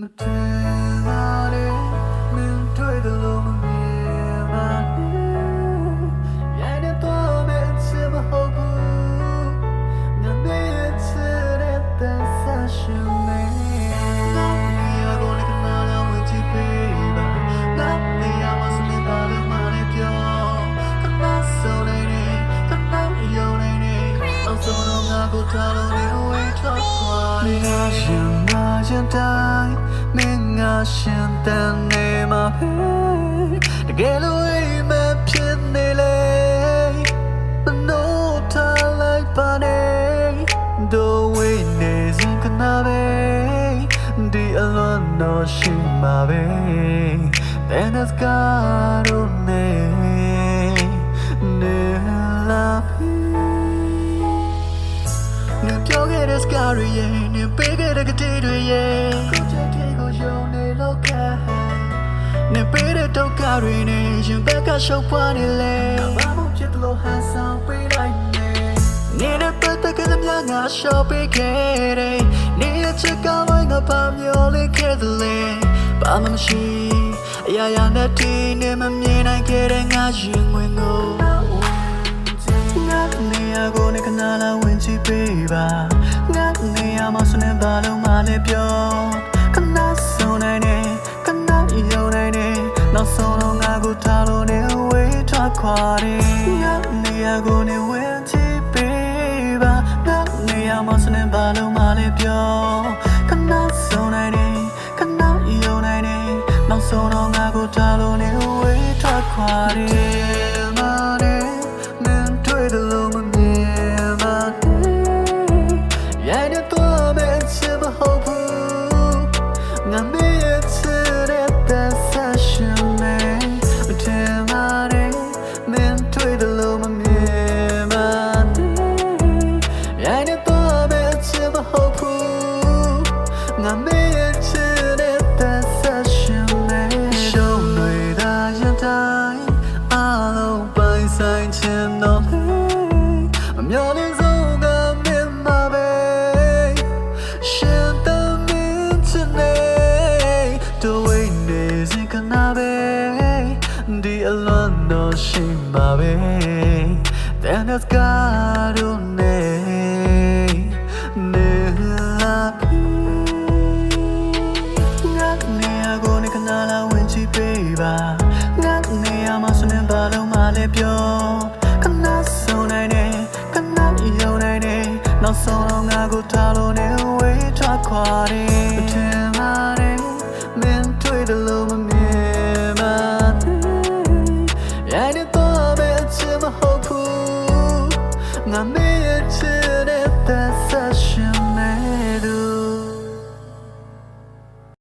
မထင်ပါနဲ့မင်းတွေ့တယ်လို့မမြင်ပါနဲ့ရိုင်းနေတော့မဲ့ချစ်မဟုတ်ဘူးငါမေ့ချစ်တဲ့တဲ့ဆက်ရှင်နေငါနေရကိုလည်းခဏလောက်ဝင်ကြည့်ပေးပါငါနေရမစနေပါလို့မလည်းပြောခဏဆုံးနေနေခဏယုံနေနေအောင်ဆုံးတော့ငါကိုထားလို့နေဝေးထွက်ခွာနေငါရှင်ငါရှင်တိုင်းမင်းငါ ရှင်တန်နေမှာပဲတကယ်လို့အိမ်မဖြစ်နေလေမနိုးထားလိုက်ပါနဲ့ဒိုဝေးနေစဉ်ကနာပဲဒီအလွန်တော့ရှိမှာပဲ Then it's got on me နေလာပြီနေပြောခဲ့တဲ့ scar တွေရဲ့နေပေးခဲ့တဲ့ကတိတွေရဲ့ ဒုက္ခတွေနဲ့ရင်ဘက်ကရှုပ်ပွားနေလေဘာမှဖြစ်တယ်လို့ဟန်ဆောင်ပေးလိုက်နေနေတဲ့ပတ်သက်ကလေးများငါရှော့ပေးခဲ့တယ်နေရဲ့ချစ်ကောင်းလိုက်ငါပါမျောလေးခဲ့တယ်လေဘာမှမရှိအရာရာနဲ့တည်နေမမြင်နိုင်ခဲ့တဲ့ငါရင်ဝင်ကိုငါနေရာကိုနေခဏလာဝင်ကြည့်ပေးပါငါနေရာမှာဆွနေပါလုံးမလည်းပြော ခွာတယ်ငါနေရာကိုနေဝင်ကြည့်ပေးပါငါနေရာမှာဆွနေပါလုံးမလည်းပြောခဏဆုံးနိုင်နေခဏယုံနိုင်နေနောက်ဆုံးတော့ငါကိုထားလို့နေဝေးထွက်ခွာတ ဒီအလွန်တော့ရှိမှာပဲ Then it's got on ပြောခဏဆုံးနိုင်တယ်ခဏရုံနိုင်တယ်နောက်ဆုံးငါကိုထားလို့နေဝေးထွက်ခွာတယ်မထင်ပါနဲ့မင်းတွေ့တယ်လို့မမြင်ပါနဲ့ရတဲ့တော့ပဲအချင်မဟုတ်ဘူးငါမင်းရဲ့ချစ်တဲ့ that session နဲ့